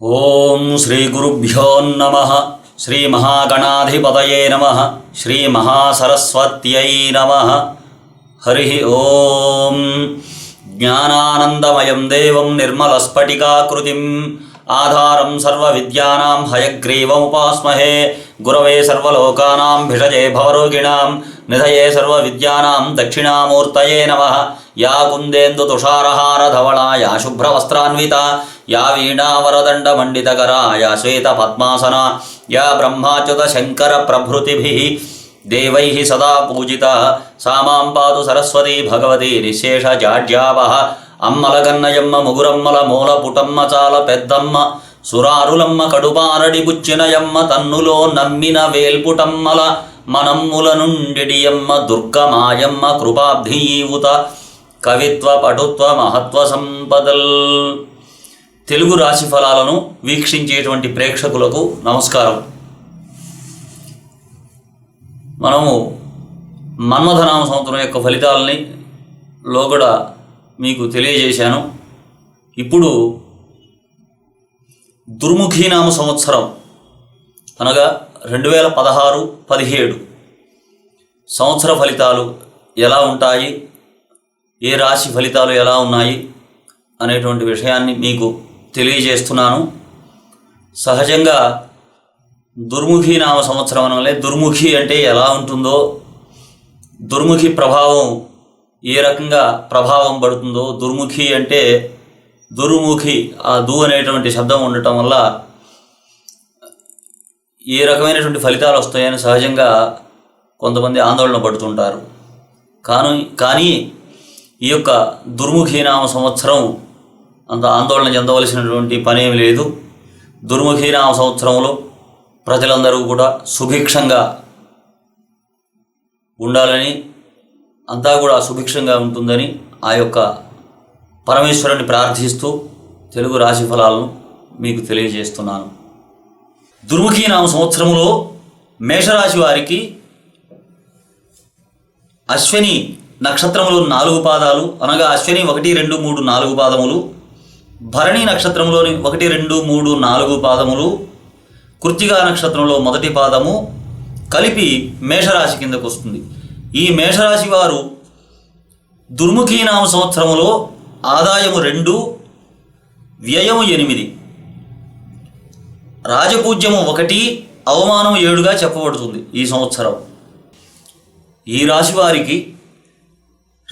ఓం శ్రీ గురుభ్యో నమ శ్రీ మహాగణాధిపతయే నమ శ్రీ మహాసరస్వత్యై నమ హరి ఓం జ్ఞానానందమయం దేవం నిర్మలస్ఫటికాకృతిం ఆధారం సర్వవిద్యానాం హయగ్రీవముపాస్మహే గురవే సర్వలోకానాం భిషజే భవరోగిణాం నిధయే సర్వవిద్యానాం దక్షిణామూర్తయే నమ యా కుందేందు తుషారహారధవళా యా శుభ్రవస్త్రాన్విత యా వీణావరదండమండితకరా యా శ్వేతపద్మాసన యా బ్రహ్మాచ్యుత శంకర ప్రభృతిభి దేవై సదా పూజిత. సా మాం పాతు సరస్వతీ భగవతి నిశేష జాడ్యావహ. అమ్మలగన్నయమ్మ ముగురమ్మల మూల పుటమ్మ చాల పెద్దమ్మ. సురారులమ్మ కడుపారడి బుచ్చినయమ్మ తన్నులో నమ్మిన వేల్పుటమ్మల మనమ్ముల నుండిడియమ్మ దుర్గమాయమ్మ కృపాబ్ధీవుత కవిత్వ పటుత్వ మహత్వ సంపదల్. తెలుగు రాశి ఫలాలను వీక్షించేటువంటి ప్రేక్షకులకు నమస్కారం. మనము మన్మథనామ సంవత్సరం యొక్క ఫలితాలని లోగడ మీకు తెలియజేశాను. ఇప్పుడు దుర్ముఖీనామ సంవత్సరం అనగా రెండు వేల పదహారు పదిహేడు సంవత్సర ఫలితాలు ఎలా ఉంటాయి? ఏ రాశి ఫలితాలు ఎలా ఉన్నాయి? అనేటువంటి విషయాన్ని మీకు తెలియజేస్తున్నాను. సహజంగా దుర్ముఖి నామ సంవత్సరం అనలే. దుర్ముఖి అంటే ఎలా ఉంటుందో దుర్ముఖి ప్రభావం ఏ రకంగా ప్రభావం పడుతుందో దుర్ముఖి అంటే దుర్ముఖి ఆ దు అనేటువంటి శబ్దం ఉండటం వల్ల ఏ రకమైనటువంటి ఫలితాలు వస్తాయని సహజంగా కొంతమంది ఆందోళన పడుతుంటారు. కానీ కానీ ఈ యొక్క దుర్ముఖి నామ సంవత్సరం అంత ఆందోళన చెందవలసినటువంటి పనేమి లేదు. దుర్ముఖీనామ సంవత్సరంలో ప్రజలందరూ కూడా సుభిక్షంగా ఉండాలని అంతా కూడా సుభిక్షంగా ఉంటుందని ఆ యొక్క పరమేశ్వరుని ప్రార్థిస్తూ తెలుగు రాశి ఫలాలను మీకు తెలియజేస్తున్నాను. దుర్ముఖి నామ సంవత్సరంలో మేషరాశి వారికి అశ్విని నక్షత్రములు నాలుగు పాదాలు అనగా అశ్విని ఒకటి రెండు మూడు నాలుగు పాదములు భరణి నక్షత్రంలోని ఒకటి రెండు మూడు నాలుగు పాదములు కృత్తిగా నక్షత్రంలో మొదటి పాదము కలిపి మేషరాశి కిందకు వస్తుంది. ఈ మేషరాశి వారు దుర్ముఖీనామ సంవత్సరములో ఆదాయము రెండు వ్యయము ఎనిమిది. రాజపూజ్యము ఒకటి అవమానం ఏడుగా చెప్పబడుతుంది ఈ సంవత్సరం. ఈ రాశి వారికి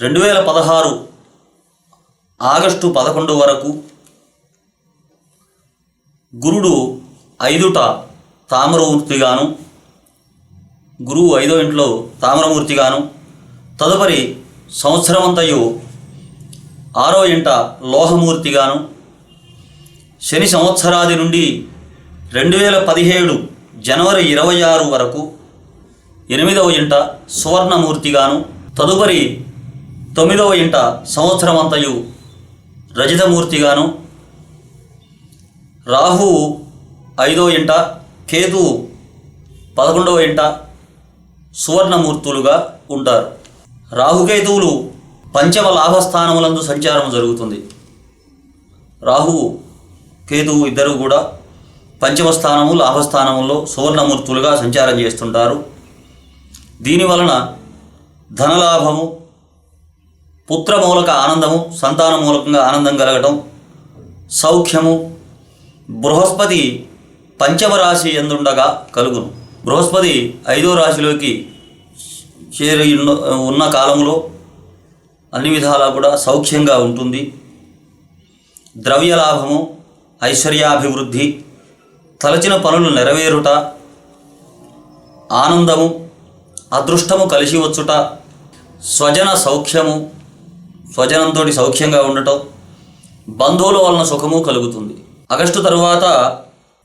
రెండు వేల పదహారు ఆగస్టు పదకొండు వరకు గురుడు ఐదుట తామరమూర్తిగాను గురువు ఐదో ఇంట్లో తామరమూర్తిగాను తదుపరి సంవత్సరమంతయు ఆరో ఇంట లోహమూర్తిగాను శని సంవత్సరాది నుండి రెండు వేల పదిహేడు జనవరి ఇరవై ఆరు వరకు ఎనిమిదవ ఇంట సువర్ణమూర్తిగాను తదుపరి తొమ్మిదవ ఇంట సంవత్సరమంతయు రజితమూర్తిగాను రాహు ఐదో ఇంట కేతు పదకొండవ ఇంట సువర్ణమూర్తులుగా ఉంటారు. రాహుకేతువులు పంచమ లాభస్థానములందు సంచారం జరుగుతుంది. రాహువు కేతువు ఇద్దరు కూడా పంచమ స్థానము లాభస్థానములో సువర్ణమూర్తులుగా సంచారం చేస్తుంటారు. దీని వలన ధనలాభము పుత్రమూలక ఆనందము సంతానమూలకంగా ఆనందం కలగటం సౌఖ్యము బృహస్పతి పంచమ రాశి ఎందుండగా కలుగును. బృహస్పతి ఐదో రాశిలోకి చేరి ఉన్న- ఉన్న కాలంలో అన్ని విధాలా కూడా సౌఖ్యంగా ఉంటుంది. ద్రవ్య లాభము ఐశ్వర్యాభివృద్ధి తలచిన పనులు నెరవేరుట ఆనందము అదృష్టము కలిసి వచ్చుట స్వజన సౌఖ్యము స్వజనంతో సౌఖ్యంగా ఉండటం బంధువుల వలన సుఖము కలుగుతుంది. ఆగస్టు తరువాత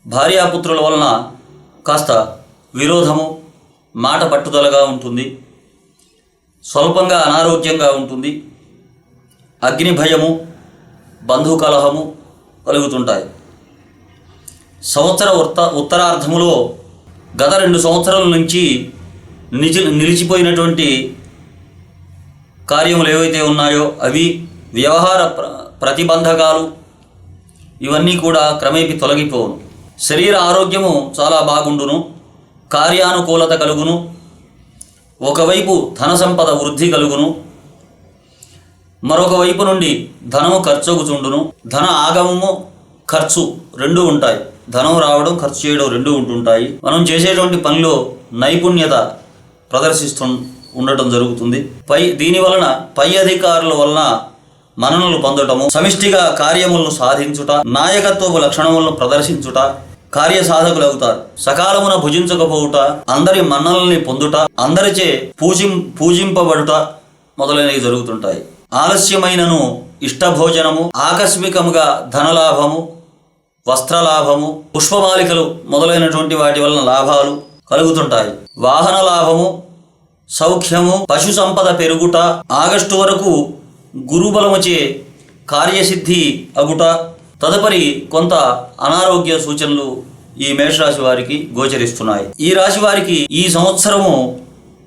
భార్యాపుత్రుల వలన కాస్త విరోధము మాట పట్టుదలగా ఉంటుంది. స్వల్పంగా అనారోగ్యంగా ఉంటుంది. అగ్ని భయము బంధు కలహము కలుగుతుంటాయి. సంవత్సర ఉత్త ఉత్తరార్ధములో గత రెండు సంవత్సరాల నుంచి నిజ నిలిచిపోయినటువంటి కార్యములు ఏవైతే ఉన్నాయో అవి వ్యవహార ప్ర ప్రతిబంధకాలు ఇవన్నీ కూడా క్రమేపీ తొలగిపోవును. శరీర ఆరోగ్యము చాలా బాగుండును కార్యానుకూలత కలుగును ఒకవైపు ధన సంపద వృద్ధి కలుగును మరొక వైపు నుండి ధనము ఖర్చుగుచుండును. ధన ఆగమము ఖర్చు రెండు ఉంటాయి. ధనం రావడం ఖర్చు చేయడం రెండు ఉంటుంటాయి. మనం చేసేటువంటి పనిలో నైపుణ్యత ప్రదర్శిస్తు ఉండటం జరుగుతుంది. పై దీని వలన పై అధికారుల వలన మన్ననలు పొందటము సమిష్టిగా కార్యములను సాధించుట నాయకత్వపు లక్షణములను ప్రదర్శించుట కార్య సాధకులవుతారు సకాలమున భుజించకపోవుట అందరి మన్నలని పొందుట అందరిచే పూజిం పూజింపబడుట మొదలైనవి జరుగుతుంటాయి. ఆలస్యమైనను ఇష్టభోజనము ఆకస్మికముగా ధనలాభము వస్త్రలాభము పుష్పమాలికలు మొదలైనటువంటి వాటి వలన లాభాలు కలుగుతుంటాయి. వాహన లాభము సౌఖ్యము పశు సంపద పెరుగుట ఆగస్టు వరకు గురుబలముచే కార్యసిద్ధి అగుట. తదుపరి కొంత అనారోగ్య సూచనలు ఈ మేషరాశి వారికి గోచరిస్తున్నాయి. ఈ రాశి వారికి ఈ సంవత్సరము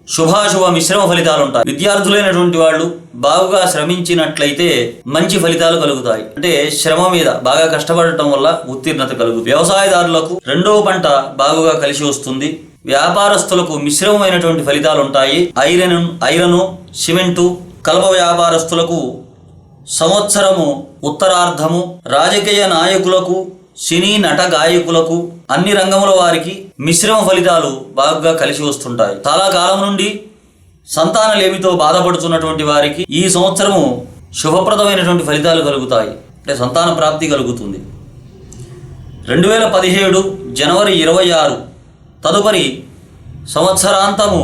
శుభాశుభ మిశ్రమ ఫలితాలు ఉంటాయి విద్యార్థులైనటువంటి వాళ్ళు బాగా శ్రమించినట్లయితే మంచి ఫలితాలు కలుగుతాయి. అంటే శ్రమ మీద బాగా కష్టపడటం వల్ల ఉత్తీర్ణత కలుగుతుంది. వ్యవసాయదారులకు రెండవ పంట బాగుగా కలిసి వస్తుంది. వ్యాపారస్తులకు మిశ్రమమైనటువంటి ఫలితాలు ఉంటాయి ఐరన్ ఐరను సిమెంటు కలప వ్యాపారస్తులకు సంవత్సరము ఉత్తరార్ధము రాజకీయ నాయకులకు సినీ నట గాయకులకు అన్ని రంగముల వారికి మిశ్రమ ఫలితాలు బాగా కలిసి వస్తుంటాయి. చాలా కాలం నుండి సంతానలేమితో బాధపడుతున్నటువంటి వారికి ఈ సంవత్సరము శుభప్రదమైనటువంటి ఫలితాలు కలుగుతాయి. అంటే సంతాన ప్రాప్తి కలుగుతుంది. రెండు వేల పదిహేడు జనవరి ఇరవై ఆరు తదుపరి సంవత్సరాంతము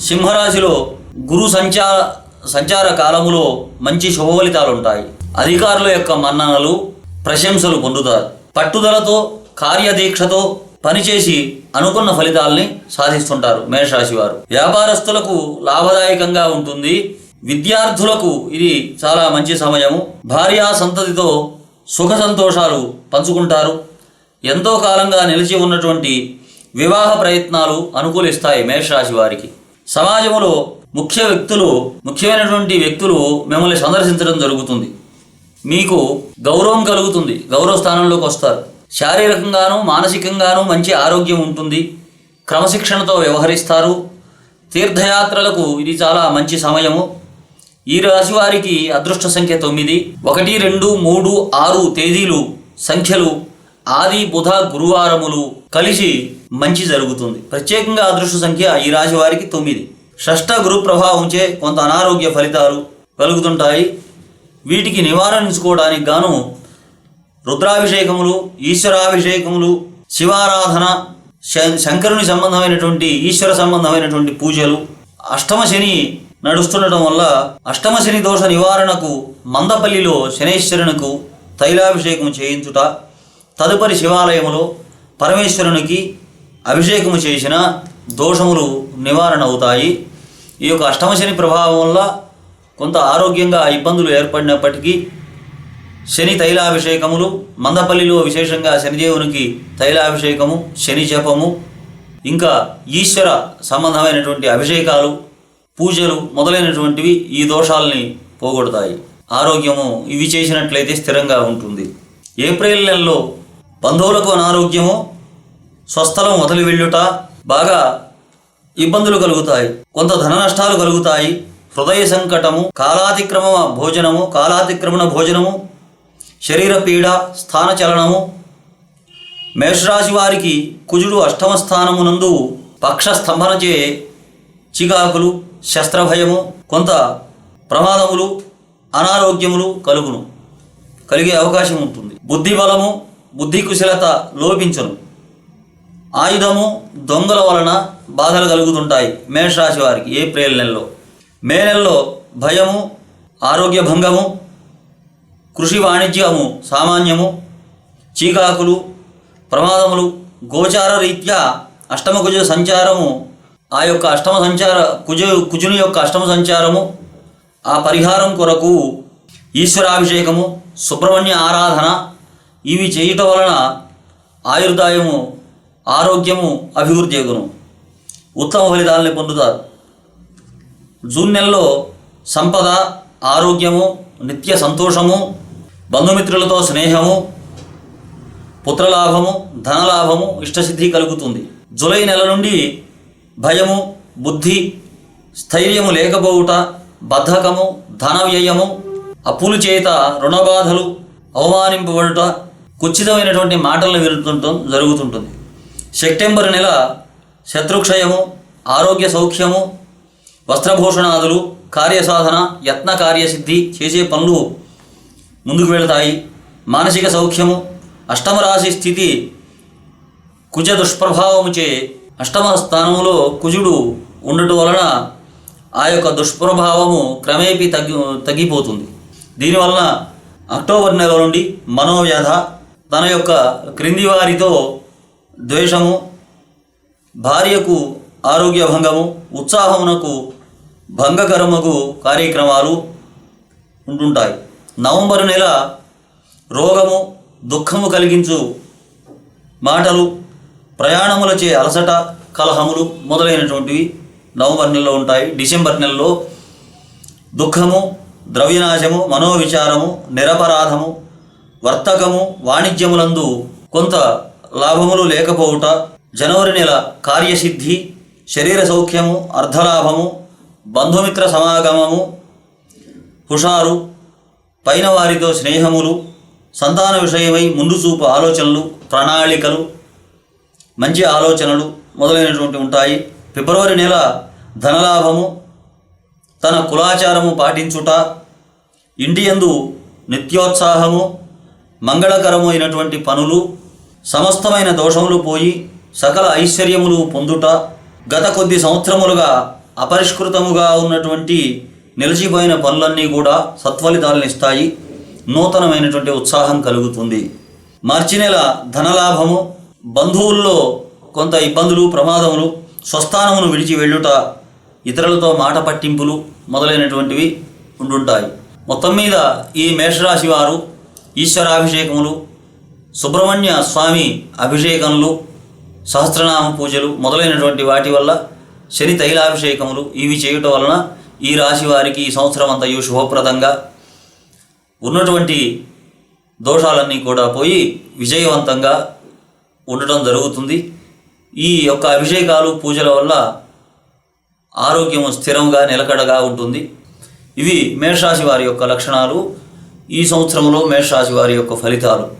సింహరాశిలో గురు సంచార సంచార కాలములో మంచి శుభ ఫలితాలు ఉంటాయి అధికారుల యొక్క మన్ననలు ప్రశంసలు పొందుతారు. పట్టుదలతో కార్యదీక్షతో పనిచేసి అనుకున్న ఫలితాల్ని సాధిస్తుంటారు మేషరాశి వారు. వ్యాపారస్తులకు లాభదాయకంగా ఉంటుంది. విద్యార్థులకు ఇది చాలా మంచి సమయము. భార్యా సంతతితో సుఖ సంతోషాలు పంచుకుంటారు. ఎంతో కాలంగా నిలిచి ఉన్నటువంటి వివాహ ప్రయత్నాలు అనుకూలిస్తాయి మేషరాశి వారికి. సమాజంలో ముఖ్య వ్యక్తులు ముఖ్యమైనటువంటి వ్యక్తులు మిమ్మల్ని సందర్శించడం జరుగుతుంది. మీకు గౌరవం కలుగుతుంది. గౌరవ స్థానంలోకి వస్తారు. శారీరకంగాను మానసికంగాను మంచి ఆరోగ్యం ఉంటుంది. క్రమశిక్షణతో వ్యవహరిస్తారు. తీర్థయాత్రలకు ఇది చాలా మంచి సమయము. ఈ రాశి వారికి అదృష్ట సంఖ్య తొమ్మిది. ఒకటి రెండు మూడు ఆరు తేదీలు సంఖ్యలు ఆది బుధ గురువారములు కలిసి మంచి జరుగుతుంది. ప్రత్యేకంగా అదృష్ట సంఖ్య ఈ రాశి వారికి తొమ్మిది. షష్ఠ గురు ప్రభావంచే కొంత అనారోగ్య ఫలితాలు కలుగుతుంటాయి. వీటికి నివారించుకోవడానికి గాను రుద్రాభిషేకములు ఈశ్వరాభిషేకములు శివారాధన శంకరుని సంబంధమైనటువంటి ఈశ్వర సంబంధమైనటువంటి పూజలు అష్టమ శని నడుస్తుండటం వల్ల అష్టమ శని దోష నివారణకు మందపల్లిలో శనేశ్వరునికి తైలాభిషేకం చేయించుట తదుపరి శివాలయములో పరమేశ్వరునికి అభిషేకము చేసిన దోషములు నివారణ అవుతాయి ఈ యొక్క అష్టమ శని ప్రభావం వల్ల కొంత ఆరోగ్యంగా ఇబ్బందులు ఏర్పడినప్పటికీ శని తైలాభిషేకములు మందపల్లిలో విశేషంగా శనిదేవునికి తైలాభిషేకము శని జపము ఇంకా ఈశ్వర సంబంధమైనటువంటి అభిషేకాలు పూజలు మొదలైనటువంటివి ఈ దోషాలని పోగొడతాయి. ఆరోగ్యము ఇవి చేసినట్లయితే స్థిరంగా ఉంటుంది. ఏప్రిల్ నెలలో బంధువులకు అనారోగ్యము స్వస్థలం వదిలి వెళ్ళుట బాగా ఇబ్బందులు కలుగుతాయి. కొంత ధన నష్టాలు కలుగుతాయి. హృదయ సంకటము కాలాతిక్రమ భోజనము కాలాతిక్రమణ భోజనము శరీర పీడ స్థానచలనము మేషరాశి వారికి కుజుడు అష్టమ స్థానమునందు పక్ష స్తంభనచే చికాకులు శస్త్రభయము కొంత ప్రమాదములు అనారోగ్యములు కలుగును. కలిగే అవకాశం ఉంటుంది బుద్ధి బలము బుద్ధి కుశలత లోపించను. ఆయుధము దొంగల వలన బాధలు కలుగుతుంటాయి మేషరాశి వారికి ఏప్రిల్ నెలలో. మే నెలలో భయము ఆరోగ్య భంగము కృషి వాణిజ్యము సామాన్యము చీకాకులు ప్రమాదములు గోచార రీత్యా అష్టమ కుజ సంచారము ఆ యొక్క అష్టమ సంచార కుజ కుజుని యొక్క అష్టమ సంచారము ఆ పరిహారం కొరకు ఈశ్వరాభిషేకము సుబ్రహ్మణ్య ఆరాధన ఇవి చేయటం వలన ఆయుర్దాయము ఆరోగ్యము అభివృద్ధి ఎగును ఉత్తమ ఫలితాలని పొందుతారు. జూన్ నెలలో సంపద ఆరోగ్యము నిత్య సంతోషము బంధుమిత్రులతో స్నేహము పుత్రలాభము ధనలాభము ఇష్టసిద్ధి కలుగుతుంది. జులై నెల నుండి భయము బుద్ధి స్థైర్యము లేకపోవుట బద్ధకము ధన వ్యయము అప్పులు చేత రుణబాధలు అవమానింపబడుట కుచితమైనటువంటి మాటలను విరుతుండటం జరుగుతుంటుంది. సెప్టెంబర్ నెల శత్రుక్షయము ఆరోగ్య సౌఖ్యము వస్త్రభూషణాదులు కార్యసాధన యత్న కార్యసిద్ధి చేసే పనులు ముందుకు వెళతాయి. మానసిక సౌఖ్యము అష్టమ రాశి స్థితి కుజ దుష్ప్రభావముచే అష్టమ స్థానములో కుజుడు ఉండటం వలన ఆ యొక్క దుష్ప్రభావము క్రమేపీ తగ్గి తగ్గిపోతుంది. దీనివలన అక్టోబర్ నెల నుండి మనోవ్యధ తన యొక్క క్రింది వారితో ద్వేషము భార్యకు ఆరోగ్య భంగము ఉత్సాహమునకు భంగకరమగు కార్యక్రమాలు ఉంటుంటాయి నవంబర్ నెల రోగము దుఃఖము కలిగించు మాటలు ప్రయాణములచే అలసట కలహములు మొదలైనటువంటివి నవంబర్ నెలలో ఉంటాయి. డిసెంబర్ నెలలో దుఃఖము ద్రవ్యనాశము మనోవిచారము నిరపరాధము వర్తకము వాణిజ్యములందు కొంత లాభములు లేకపోవుట జనవరి నెల కార్యసిద్ధి శరీర సౌఖ్యము అర్ధలాభము బంధుమిత్ర సమాగమము హుషారు పైన వారితో స్నేహములు సంతాన విషయమై ముందు చూపు ఆలోచనలు ప్రణాళికలు మంచి ఆలోచనలు మొదలైనటువంటి ఉంటాయి. ఫిబ్రవరి నెల ధనలాభము తన కులాచారము పాటించుట ఇండియందు నిత్యోత్సాహము మంగళకరమైనటువంటి పనులు సమస్తమైన దోషములు పోయి సకల ఐశ్వర్యములు పొందుట గత కొద్ది సంవత్సరములుగా అపరిష్కృతముగా ఉన్నటువంటి నిలిచిపోయిన పనులన్నీ కూడా సత్ఫలితాలను ఇస్తాయి. నూతనమైనటువంటి ఉత్సాహం కలుగుతుంది. మార్చి నెల ధనలాభము బంధువుల్లో కొంత ఇబ్బందులు ప్రమాదములు స్వస్థానమును విడిచి వెళ్ళుట ఇతరులతో మాట పట్టింపులు మొదలైనటువంటివి ఉండుంటాయి. మొత్తం మీద ఈ మేషరాశి వారు ఈశ్వరాభిషేకములు సుబ్రహ్మణ్య స్వామి అభిషేకములు సహస్రనామ పూజలు మొదలైనటువంటి వాటి వల్ల శని తైలాభిషేకములు ఇవి చేయటం వలన ఈ రాశి వారికి ఈ సంవత్సరం అంతయు శుభప్రదంగా ఉన్నటువంటి దోషాలన్నీ కూడా పోయి విజయవంతంగా ఉండటం జరుగుతుంది. ఈ యొక్క అభిషేకాలు పూజల వల్ల ఆరోగ్యం స్థిరంగా నిలకడగా ఉంటుంది. ఇవి మేషరాశి వారి యొక్క లక్షణాలు. ఈ సంవత్సరంలో మేషరాశి వారి యొక్క ఫలితాలు.